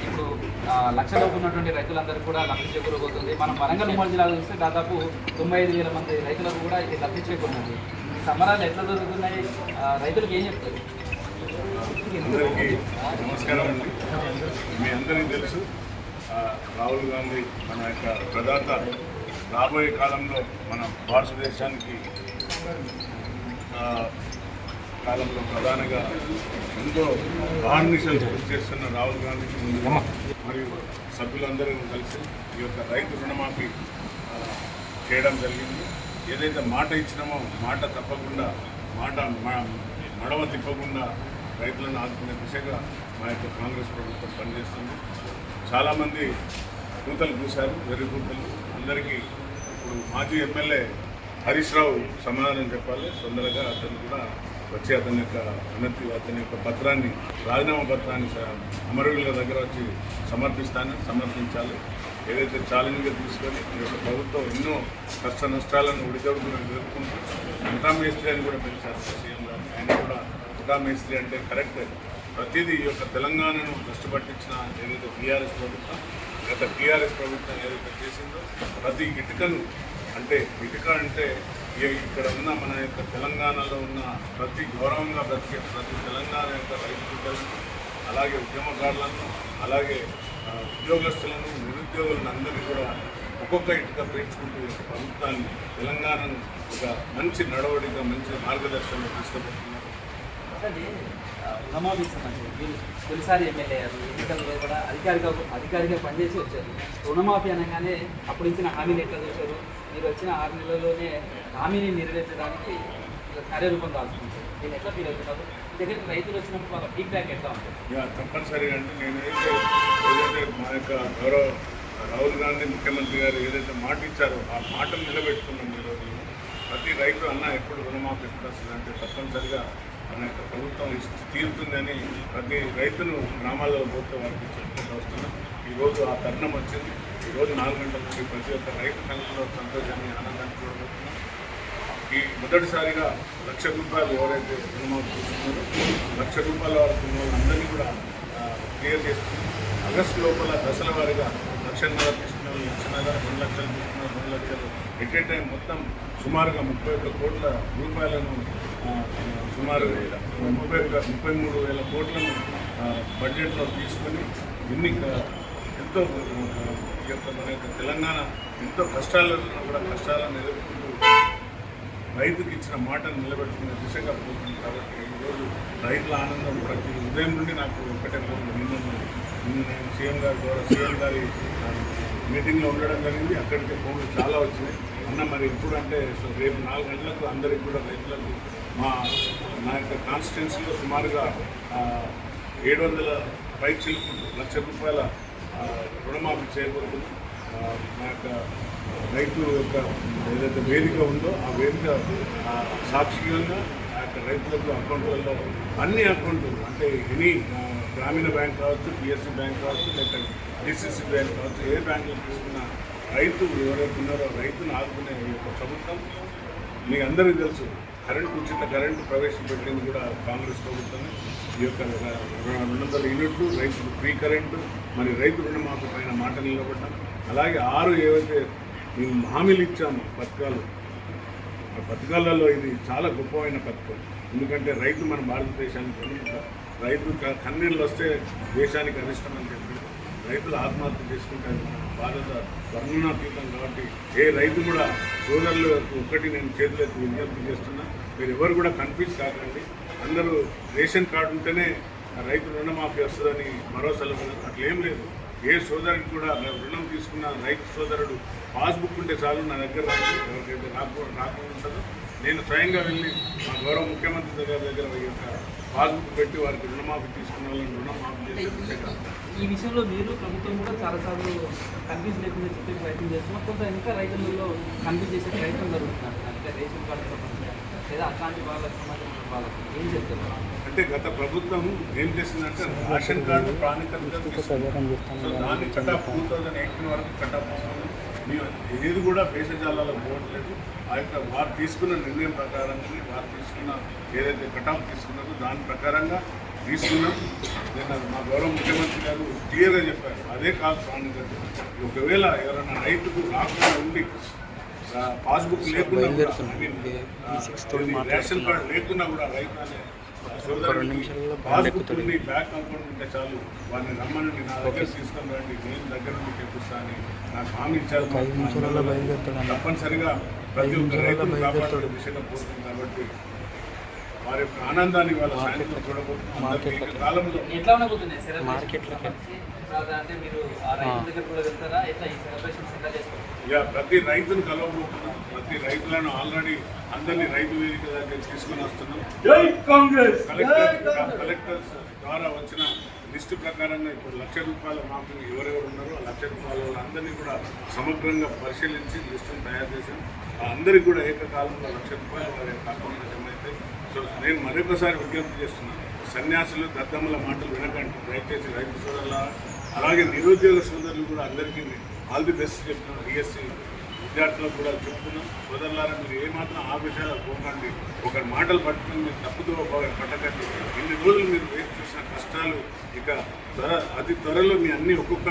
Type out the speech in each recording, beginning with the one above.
ఇప్పుడు ఆ, లక్షలోపు ఉన్నటువంటి రైతులందరికీ కూడా లబ్ధి చేకూరబోతుంది. మనం వరంగల్ ఉమ్మడి జిల్లాలో చూస్తే దాదాపు తొంభై ఐదు వేల మంది రైతులకు కూడా ఇది లబ్ధి చేకూరుతుంది. ఈ సమరాలు ఎట్లా జరుగుతున్నాయి? రైతులకు ఏం చెప్తారు? అందరికీ నమస్కారం అండి. మీ అందరికీ తెలుసు రాహుల్ గాంధీ మన యొక్క ప్రదాత. రాబోయే కాలంలో మన భారతదేశానికి కాలంలో ప్రధానంగా ఎంతో ఆర్నిషలు కృషి చేస్తున్న రాహుల్ గాంధీకి ముందు మరియు సభ్యులందరూ కలిసి ఈ యొక్క రైతు రుణమాఫీ చేయడం జరిగింది. ఏదైతే మాట ఇచ్చినామో మాట తప్పకుండా మాట మడవ తిప్పకుండా రైతులను ఆదుకునే దిశగా మా యొక్క కాంగ్రెస్ ప్రభుత్వం పనిచేస్తుంది. చాలామంది కూతలు చూశారు వెర్రి కూతలు అందరికీ ఇప్పుడు మాజీ ఎమ్మెల్యే హరీష్ రావు సమాధానం చెప్పాలి. తొందరగా అతను కూడా వచ్చి అతని యొక్క వినతి అతని యొక్క పత్రాన్ని రాజీనామా పత్రాన్ని స- అమరవీరుల దగ్గర వచ్చి సమర్పిస్తాను సమర్పించాలి. ఏదైతే ఛాలెంజ్గా తీసుకొని ఈ యొక్క ప్రభుత్వం ఎన్నో కష్ట నష్టాలను ఉడిదొడుకుని ఎదుర్కొంటూ ముఠా మేస్త్రి అని కూడా పిలిచారు సీఎం గారు. ఆయన కూడా ముఠా మేస్త్రి అంటే కరెక్ట్. ప్రతిదీ ఈ యొక్క తెలంగాణను కష్టపట్టించిన ఏదైతే బీఆర్ఎస్ ప్రభుత్వం గత టీఆర్ఎస్ ప్రభుత్వం ఏదైతే చేసిందో ప్రతి ఇటుకను అంటే ఇటుక అంటే ఇక్కడ ఉన్న మన యొక్క తెలంగాణలో ఉన్న ప్రతి గౌరవంగా బ్రతికే ప్రతి తెలంగాణ యొక్క రైతు బిడ్డలను అలాగే ఉద్యమకారులను అలాగే ఉద్యోగస్తులను నిరుద్యోగులను అందరినీ కూడా ఒక్కొక్క ఇటుక పెంచుకుంటూ ప్రభుత్వాన్ని తెలంగాణను ఒక మంచి నడవడిగా మంచి మార్గదర్శనంలో తీసుకుపోతున్నారు. రుణమాఫీ వీళ్ళు తొలిసారి ఎమ్మెల్యే అయ్యారు ఎన్నికల్లో కూడా అధికారిగా అధికారిగా పనిచేసి వచ్చారు. రుణమాఫీ అనగానే అప్పుడు ఇచ్చిన హామీలు ఎట్లా చూశారు. మీరు వచ్చిన ఆరు నెలల్లోనే హామీని నెరవేర్చడానికి కార్యరూపం దాల్చుకుంటారు దీన్ని ఎట్లా ఫీల్ అవుతున్నారు? ఎందుకంటే రైతులు వచ్చినప్పుడు వాళ్ళ ఫీడ్బ్యాక్ ఎట్లా ఉంటుంది? తప్పనిసరిగా అంటే నేను ఏదైతే మా యొక్క గౌరవ రాహుల్ గాంధీ ముఖ్యమంత్రి గారు ఏదైతే మాట ఇచ్చారో ఆ మాటను నిలబెట్టుకున్నాం మీరు ప్రతి రైతు అన్న ఎప్పుడు రుణమాఫీ ఎప్పుడు తప్పనిసరిగా మన యొక్క ప్రభుత్వం ఇచ్చి తీరుతుందని ప్రతి రైతును గ్రామాల్లో పోతే వారికి చెప్పుకుంటూ వస్తున్నాం. ఈరోజు ఆ తరుణం వచ్చింది. ఈరోజు నాలుగు గంటల నుండి ప్రతి ఒక్క రైతు కళ్ళలో సంతోషాన్ని ఆనందాన్ని చూడబోతున్నాం. ఈ మొదటిసారిగా లక్ష రూపాయలు ఎవరైతే రుణమాఫీ చేస్తున్నారో లక్ష రూపాయల వరకు ఉన్న కూడా క్లియర్ చేస్తుంది ఆగస్టు లోపల దశల వారీగా లక్షన్నర తీసుకున్న లక్షన్నర రెండు లక్షలు తీసుకున్న రెండు లక్షలు. ఎట్ ఏ టైం మొత్తం సుమారుగా ముప్పై ఒక్క కోట్ల రూపాయలను సుమారు ముప్పై ఒక్క ముప్పై మూడు వేల కోట్లను బడ్జెట్లో తీసుకొని ఎన్ని ఎంతో మన యొక్క తెలంగాణ ఎంతో కష్టాలను కూడా కష్టాలను ఎదుర్కొంటూ రైతుకి ఇచ్చిన మాటను నిలబెట్టుకునే దిశగా పోతుంది కాబట్టి ఈరోజు రైతుల ఆనందం ప్రతి ఉదయం నుండి నాకు ఒకటే ఫోన్ నిన్న నిన్న నేను సీఎం గారి ద్వారా సీఎం గారి మీటింగ్లో ఉండడం జరిగింది. అక్కడికి ఫోన్లు చాలా వచ్చినాయి. అన్న మరి ఇప్పుడు అంటే సో రేపు నాలుగు గంటలకు అందరికి కూడా రైతులకు మా నా యొక్క కాన్స్టిట్యున్సీలో సుమారుగా ఏడు వందల పైచిలకు లక్ష రూపాయల రుణమాఫీ చేయబోతుంది నా మా యొక్క రైతు యొక్క ఏదైతే వేదిక ఉందో ఆ వేదిక సాక్షికంగా ఆ యొక్క రైతులకు అకౌంట్లలో అన్ని అకౌంట్లు అంటే ఎనీ గ్రామీణ బ్యాంక్ కావచ్చు పిఎస్సి బ్యాంక్ కావచ్చు లేక డిసిసి బ్యాంక్ కావచ్చు ఏ బ్యాంకులో తీసుకున్న రైతు ఎవరైతే ఉన్నారో రైతును ఆదుకునే ఈ యొక్క ప్రభుత్వం మీకు అందరికీ తెలుసు కరెంట్ ఉచిత కరెంటు ప్రవేశపెట్టింది కూడా కాంగ్రెస్ ప్రభుత్వమే ఈ యొక్క రెండు వందల యూనిట్లు రైతులు ఫ్రీ కరెంటు మరి రైతు రుణమాఫీ పైన మాట నిలబడ్డాం. అలాగే ఆరు ఏవైతే మేము హామీలు ఇచ్చాము పథకాలు ఆ పథకాలలో ఇది చాలా గొప్పమైన పథకం. ఎందుకంటే రైతు మన భారతదేశానికి రైతు కన్నీళ్ళు వస్తే దేశానికి అనిష్టం అని చెప్పి రైతులు ఆత్మహత్య చేసుకుంటారు. బాధ్యత వర్ణనాతీతం కాబట్టి ఏ రైతు కూడా సోదరులు ఒక్కటి నేను చేతులెత్తి విజ్ఞప్తి చేస్తున్నా మీరు ఎవరు కూడా కన్ఫ్యూజ్ కాకండి. అందరూ రేషన్ కార్డు ఉంటేనే రైతు రుణమాఫీ వస్తుందని భరోసాలు అట్లేం లేదు. ఏ సోదరుడికి కూడా రుణం తీసుకున్న రైతు సోదరుడు పాస్బుక్ ఉంటే చాలు నా దగ్గర రాసి ఎవరికైతే రాకుండా ఉంటుందో నేను స్వయంగా వెళ్ళి మా గౌరవ ముఖ్యమంత్రి దగ్గర దగ్గర యొక్క పాస్బుక్ పెట్టి వారికి రుణమాఫీ తీసుకున్న వాళ్ళని రుణమాఫీ చేసే ఈ విషయంలో మీరు ప్రభుత్వం కూడా చాలాసార్లు కన్ఫ్యూజ్ లేకుండా చెప్పే ప్రయత్నం చేస్తున్నారు కొంత ఇంకా రైతులలో కన్ఫ్యూజ్ చేసే ప్రయత్నం జరుగుతున్నారు. అంటే రేషన్ కార్డు లేదా అట్లాంటి వాళ్ళకి సంబంధించిన వాళ్ళకి ఏం చెప్తారు? అంటే గత ప్రభుత్వం ఏం చేసిందంటే రేషన్ కార్డు ప్రాణికంగా. సో దాన్ని కటాఫ్ టూ థౌజండ్ ఎయిటీన్ వరకు కటాఫ్ తీసుకుంది మేము ఏది కూడా భేషజాలలో పోవట్లేదు ఆ యొక్క వారు తీసుకున్న నిర్ణయం ప్రకారంగా వారు తీసుకున్న ఏదైతే కటాఫ్ తీసుకున్నారో దాని ప్రకారంగా తీసుకున్నాం. నేను అది మా గౌరవ ముఖ్యమంత్రి గారు క్లియర్గా చెప్పారు. అదే కాదు ప్రాణిగత ఒకవేళ ఎవరైనా రైతుకు రాకుండా ఉండి పాస్బుక్ లేకుండా రేషన్ కార్డు లేకున్నా కూడా రైతు అనే సోదరుడికి పాస్బుక్ ఉండి బ్యాంక్ అకౌంట్ ఉంటే చాలు. వాడిని రమ్మనండి నా దగ్గర తీసుకొని రండి. నేను దగ్గర నుండి తెప్పిస్తాను నాకు హామీ ఇచ్చారు. మా అన్నలు. తప్పనిసరిగా ప్రతి ఒక్క రైతును కాపాడే దిశగా పోతుంది కాబట్టి వారి యొక్క ఆనందాన్ని వాళ్ళ సాయంత్రం చూడబోతున్నాం. అందరికీ ఈ కాలంలో ఎట్లా ఉండబోతున్నాయి? సెలబ్రేషన్ అంటే మీరు ఆ రైతు దగ్గర కూడా వెళ్తారా? ఎట్లా ఈ సెలబ్రేషన్స్ ఎట్లా చేసుకోవాలి? ఇక ప్రతి రైతును కలవబోతున్నాం. ప్రతి రైతులను ఆల్రెడీ అందరినీ రైతు వేదిక దగ్గర తీసుకుని వస్తున్నాం. కాంగ్రెస్! కలెక్టర్స్ ద్వారా వచ్చిన లిస్టు ప్రకారంగా ఇప్పుడు లక్ష రూపాయల మాఫీ ఎవరెవరు ఉన్నారో ఆ లక్ష రూపాయల వాళ్ళందరినీ కూడా సమగ్రంగా పరిశీలించి లిస్టును తయారు చేశాం. ఆ అందరికీ కూడా ఏకకాలంలో లక్ష రూపాయలు వారి యొక్క అకౌంట్లో జమ సో నేను మరొకసారి విజ్ఞప్తి చేస్తున్నాను. సన్యాసులు దద్దమ్మల మాటలు వినకండి. దయచేసి రైతు సోదరుల అలాగే నిరుద్యోగ సోదరులు కూడా అందరికీ ఆల్ ది బెస్ట్ చెప్తున్నాను డిఎస్సి విద్యార్థులకు కూడా చెప్తున్నాం. సోదరులారా మీరు ఏమాత్రం ఆ విషయాలు పోకండి. ఒకరి మాటలు పట్టుకుని మీరు తప్పుదో పట్టకండి. ఇన్ని రోజులు మీరు వేచి చూసిన కష్టాలు ఇక త్వర అతి త్వరలో మీ అన్ని ఒక్కొక్క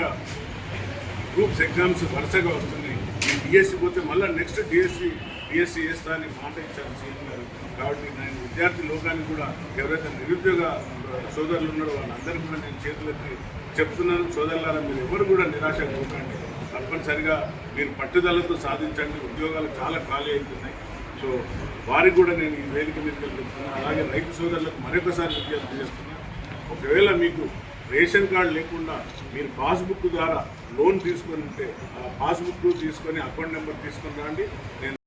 గ్రూప్స్ ఎగ్జామ్స్ వరుసగా వస్తున్నాయి. ఈ డిఎస్సి పోతే మళ్ళీ నెక్స్ట్ డిఎస్సి డిఎస్సి వేస్తా అని మాట ఇచ్చారు సీఎం గారు. కాబట్టి నేను విద్యార్థి లోకానికి కూడా ఎవరైతే నిరుద్యోగ సోదరులు ఉన్నారో వాళ్ళందరూ కూడా నేను చేతులెత్తి చెప్తున్నాను. సోదరులారా మీరు ఎవరు కూడా నిరాశ పోకండి తప్పనిసరిగా మీరు పట్టుదలతో సాధించండి. ఉద్యోగాలు చాలా ఖాళీ అవుతున్నాయి సో వారికి కూడా నేను ఈ వేదిక మీద చెప్తున్నాను అలాగే రైతు సోదరులకు మరొకసారి విజ్ఞప్తి చేస్తున్నాను ఒకవేళ మీకు రేషన్ కార్డు లేకుండా మీరు పాస్బుక్ ద్వారా లోన్ తీసుకొని ఉంటే ఆ పాస్బుక్ తీసుకొని అకౌంట్ నెంబర్ తీసుకుని రండి. నేను